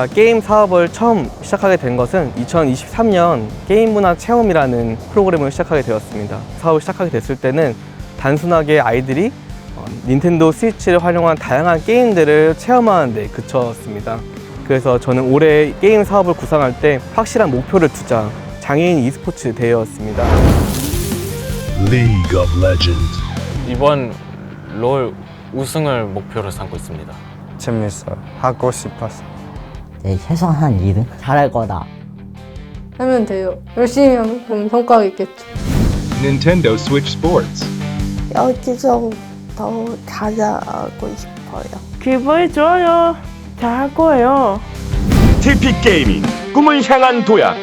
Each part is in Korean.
제가 게임 사업을 처음 시작하게 된 것은 2023년 게임 문화 체험이라는 프로그램을 시작하게 되었습니다. 사업을 시작하게 됐을 때는 단순하게 아이들이 어, 닌텐도 스위치를 활용한 다양한 게임들을 체험하는 데 그쳤습니다. 그래서 저는 올해 게임 사업을 구상할 때 확실한 목표를 두자 장애인 e스포츠 대회였습니다. League of Legends. 이번 롤 우승을 목표로 삼고 있습니다. 재밌어요. 하고 싶었어. 내 최소한 2등 잘할 거다. 하면 돼요. 열심히 하면 그럼 성과가 있겠죠. Nintendo Switch Sports. 여기서 더 잘하고 싶어요. 기분이 좋아요. 잘할 거예요. TP 게이밍 꿈을 향한 도약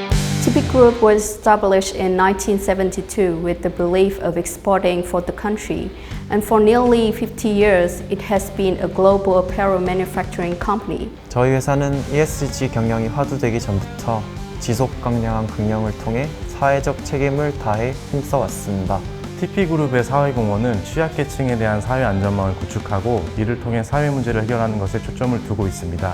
TP Group was established in 1972 with the belief of exporting for the country, and for nearly 50 years, it has been a global apparel manufacturing company. 저희 회사는 ESG 경영이 화두되기 전부터 지속 강량한 경영을 통해 사회적 책임을 다해 힘써왔습니다. TP그룹의 사회공헌은 취약계층에 대한 사회 안전망을 구축하고 이를 통해 사회 문제를 해결하는 것에 초점을 두고 있습니다.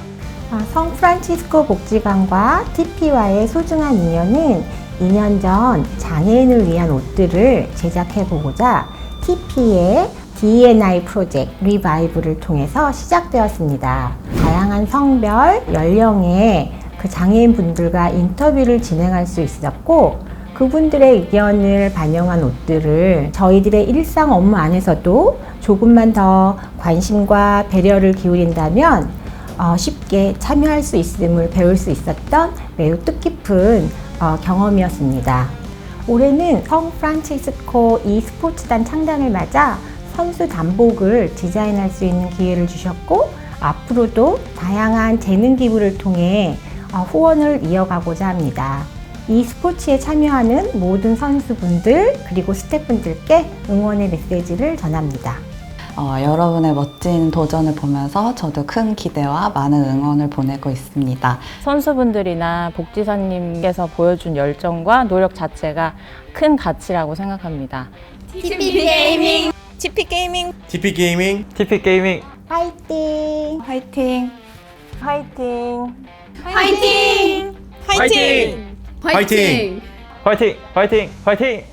아, 성프란치스코 복지관과 TP와의 소중한 인연은 2년 전 장애인을 위한 옷들을 제작해 보고자 TP의 DNI 프로젝트 리바이브를 통해서 시작되었습니다. 다양한 성별, 연령의 그 장애인 분들과 인터뷰를 진행할 수 있었고 그분들의 의견을 반영한 옷들을 저희들의 일상 업무 안에서도 조금만 더 관심과 배려를 기울인다면 어, 쉽게 참여할 수 있음을 배울 수 있었던 매우 뜻깊은 어, 경험이었습니다. 올해는 성 프란치스코 e스포츠단 창단을 맞아 선수 단복을 디자인할 수 있는 기회를 주셨고 앞으로도 다양한 재능 기부를 통해 어, 후원을 이어가고자 합니다. 이 스포츠에 참여하는 모든 선수분들 그리고 스태프분들께 응원의 메시지를 전합니다. 어, 여러분의 멋진 도전을 보면서 저도 큰 기대와 많은 응원을 보내고 있습니다. 선수분들이나 복지사님께서 보여준 열정과 노력 자체가 큰 가치라고 생각합니다. TP 게이밍. TP 게이밍 TP 게이밍 TP 게이밍 화이팅! 화이팅! 화이팅! 화이팅! 화이팅! 화이팅! 화이팅! 화이팅! 화이팅! 장애인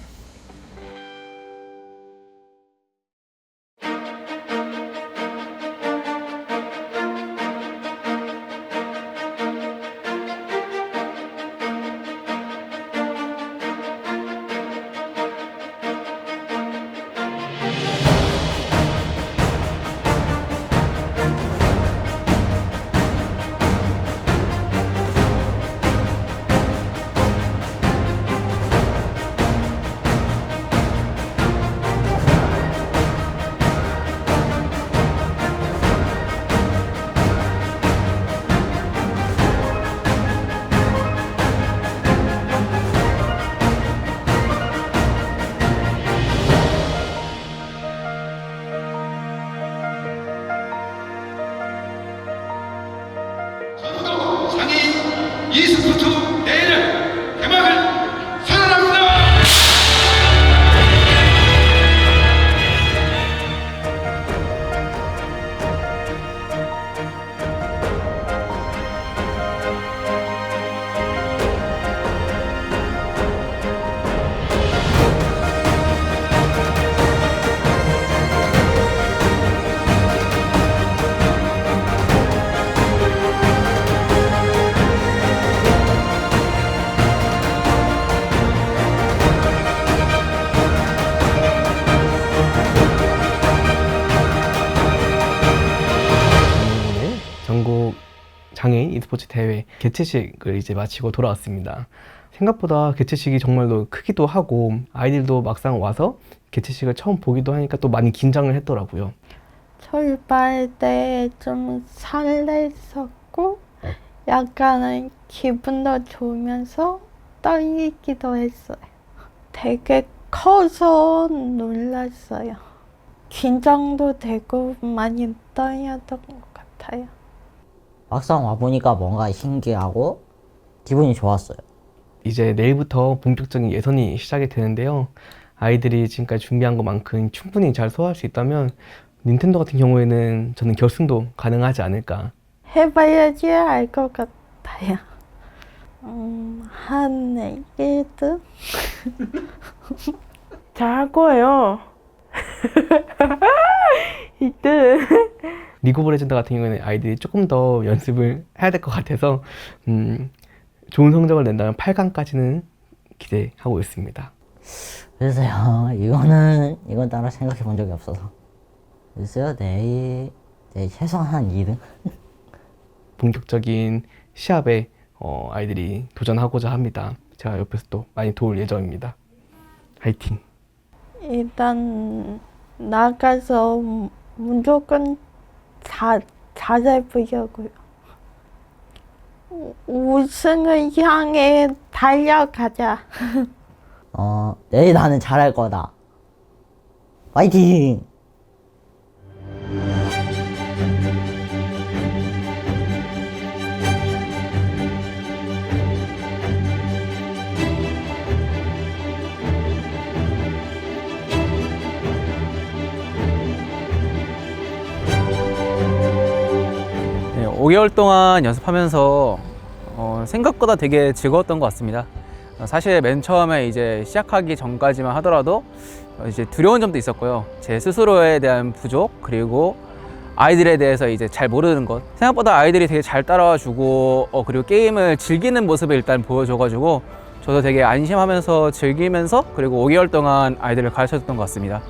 e스포츠 대회 개최식을 이제 마치고 돌아왔습니다. 생각보다 개최식이 정말로 크기도 하고 아이들도 막상 와서 개최식을 처음 보기도 하니까 또 많이 긴장을 했더라고요. 출발 때 좀 설렜었고 약간은 기분도 좋으면서 떨리기도 했어요. 되게 커서 놀랐어요. 긴장도 되고 많이 떨렸던 것 같아요. 막상 와보니까 뭔가 신기하고 기분이 좋았어요. 이제 내일부터 본격적인 예선이 시작이 되는데요. 아이들이 지금까지 준비한 것만큼 충분히 잘 소화할 수 있다면 닌텐도 같은 경우에는 저는 결승도 가능하지 않을까 해봐야지 알 것 같아요. 음, 한 1등? 잘할 거예요. 1등. 리그 오브 레전드 같은 경우에는 아이들이 조금 더 연습을 해야 될 것 같아서 음, 좋은 성적을 낸다면 8강까지는 기대하고 있습니다. 글쎄요, 이거는, 이건 따로 생각해 본 적이 없어서. 글쎄요, 내일, 내일 최소한 한 2등? 본격적인 시합에 어, 아이들이 도전하고자 합니다. 제가 옆에서 또 많이 도울 예정입니다. 화이팅! 일단 나가서 무조건 자, 잘해 보려고요. 우- 우승을 향해 달려가자. 어, 내일 나는 잘할 거다. 파이팅! 5개월 동안 연습하면서 어, 생각보다 되게 즐거웠던 것 같습니다. 어, 사실 맨 처음에 이제 시작하기 전까지만 하더라도 어, 이제 두려운 점도 있었고요. 제 스스로에 대한 부족 그리고 아이들에 대해서 이제 잘 모르는 것 생각보다 아이들이 되게 잘 따라와 주고 어, 그리고 게임을 즐기는 모습을 일단 보여줘가지고 저도 되게 안심하면서 즐기면서 그리고 5개월 동안 아이들을 가르쳐줬던 것 같습니다.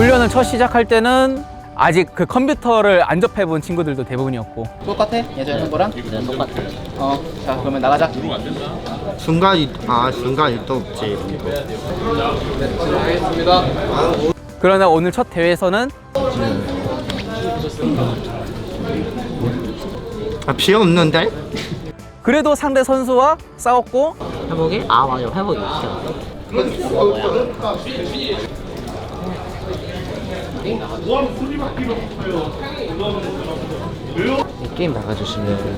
훈련을 첫 시작할 때는 아직 그 컴퓨터를 안 접해본 친구들도 대부분이었고 똑같아? 예전에 한 거랑? 네, 똑같아. 어, 자 그러면 나가자 순간 이- 아 순간 일도 없지. 그러나 오늘 첫 대회에서는 아 필요 없는데? 그래도 상대 선수와 싸웠고 회복이? 아, 맞아. 회복이 있어. 게임 나가주시면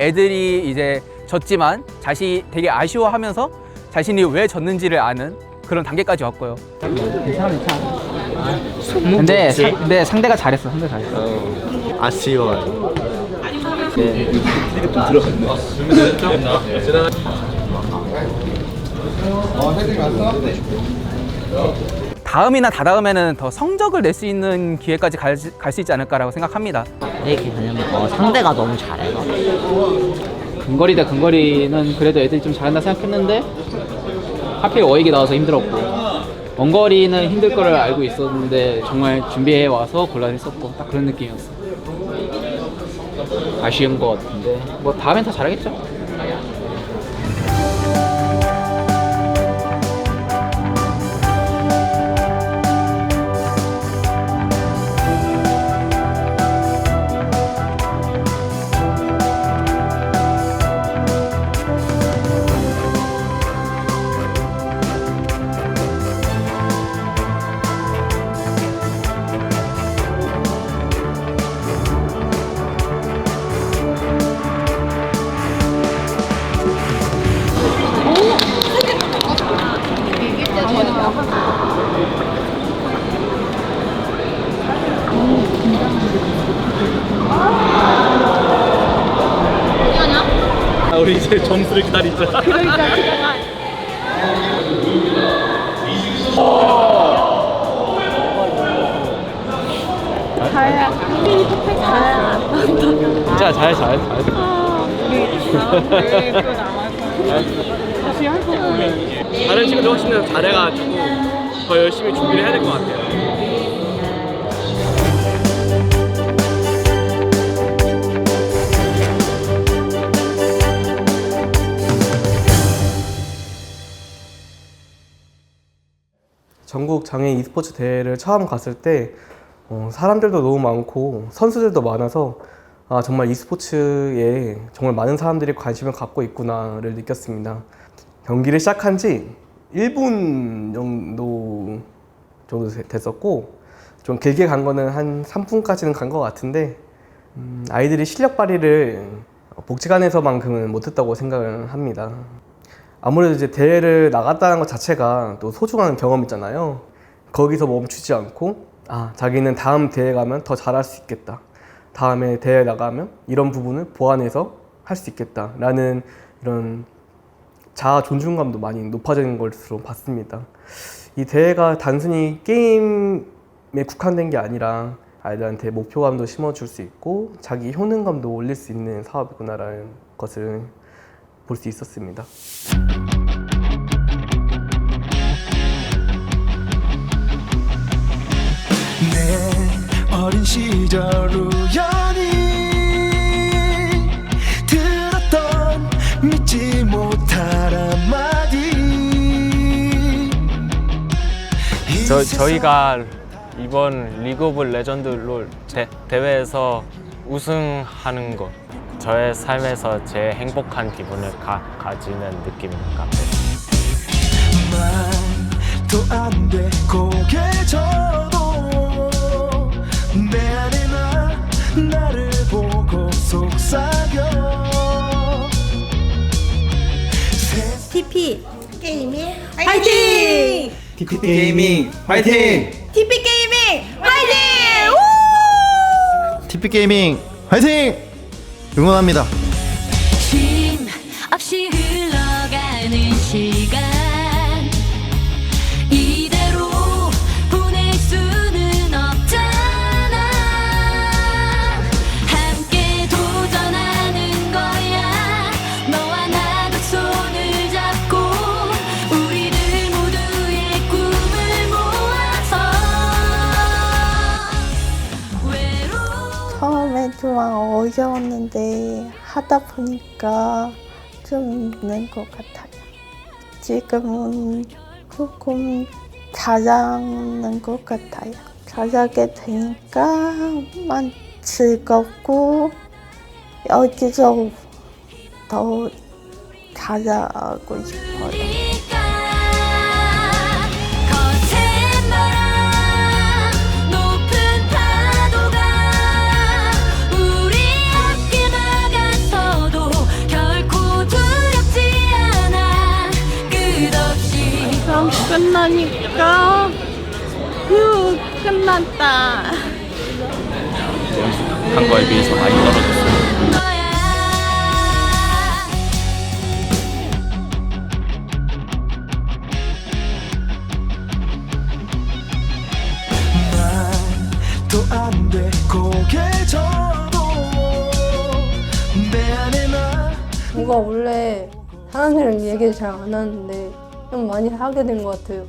애들이 이제 졌지만 자신이 되게 아쉬워하면서 자신이 왜 졌는지를 아는 그런 단계까지 왔고요. 괜찮아, 괜찮아. 근데, 사, 근데 상대가 잘했어, 상대 잘했어. 아쉬워요. 다음이나 다다음에는 더 성적을 낼 수 있는 기회까지 갈 수 있지 않을까라고 생각합니다. 이렇게 되면 어, 상대가 너무 잘해서. 근거리 대 근거리는 그래도 애들이 좀 잘한다 생각했는데 하필 어익이 나와서 힘들었고 원거리는 힘들 거를 알고 있었는데 정말 준비해 와서 곤란했었고 딱 그런 느낌이었어. 아쉬운 것 같은데 뭐 다음엔 더 잘하겠죠. 이제 점수를 기다리자. 자야. 자야. 진짜 잘, 잘, 잘. 다른 친구들 훨씬 더 잘해가지고 더 열심히 준비를 해야 될 것 같아요. 전국 장애인 e스포츠 대회를 처음 갔을 때 어, 사람들도 너무 많고 선수들도 많아서 아, 정말 e스포츠에 정말 많은 사람들이 관심을 갖고 있구나를 느꼈습니다. 경기를 시작한 지 1분 정도 정도 되- 됐었고 좀 길게 간 거는 한 3분까지는 간 것 같은데 음, 아이들이 실력 발휘를 복지관에서만큼은 못했다고 생각을 합니다. 아무래도 이제 대회를 나갔다는 것 자체가 또 소중한 경험이잖아요. 거기서 멈추지 않고 아 자기는 다음 대회 가면 더 잘할 수 있겠다. 다음에 대회 나가면 이런 부분을 보완해서 할 수 있겠다라는 이런 자아 존중감도 많이 높아지는 것으로 봤습니다. 이 대회가 단순히 게임에 국한된 게 아니라 아이들한테 목표감도 심어줄 수 있고 자기 효능감도 올릴 수 있는 사업이구나라는 것을 볼 수 있었습니다. 내 어린 시절 우연히 들었던 믿지 못할 한마디 저, 저희가 이번 리그 오브 레전드 롤 대, 대회에서 우승하는 것 저의 삶에서 제일 행복한 기분을 가, 가지는 느낌인 것 같아요. 말도 안 돼 고개 져도 내 안에 나 나를 보고 속삭여 TP 게이밍 화이팅! TP 게이밍 화이팅! TP 게이밍 화이팅! TP 게이밍 화이팅! 응원합니다. 어려웠는데 하다 보니까 좀 있는 것 같아요. 지금은 조금 잘하는 것 같아요. 잘하게 되니까 만 즐겁고 여기서 더 잘하고 싶어요. 끝나니까 휴 끝났다. 한 거에 비해서 많이 떨어졌어요. 말도 안돼 고개 져도 내 안에 나 뭔가 원래 사람들이랑 얘기를 잘 안 하는데 좀 많이 하게 된 것 같아요.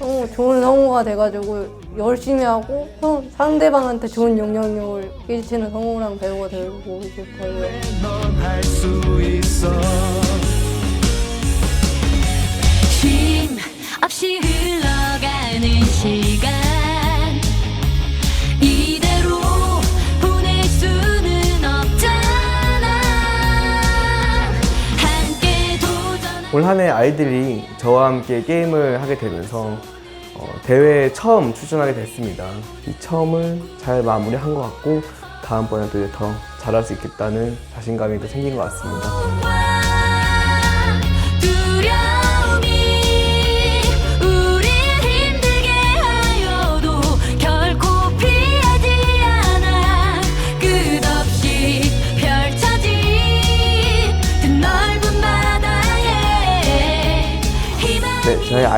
너무 좋은 성우가 돼가지고 열심히 하고 성- 상대방한테 좋은 영향력을 끼치는 성우랑 배우가 되고 싶어요. 넌할수 있어 쉼 없이 흘러가는 시간 올 한 해 아이들이 저와 함께 게임을 하게 되면서 어, 대회에 처음 출전하게 됐습니다. 이 처음을 잘 마무리한 것 같고 다음번에도 더 잘할 수 있겠다는 자신감이 더 생긴 것 같습니다.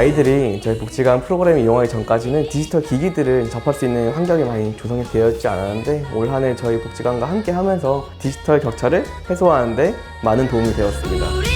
아이들이 저희 복지관 프로그램을 이용하기 전까지는 디지털 기기들을 접할 수 있는 환경이 많이 조성이 되어 있지 않았는데 올 한 해 저희 복지관과 함께 하면서 디지털 격차를 해소하는데 많은 도움이 되었습니다.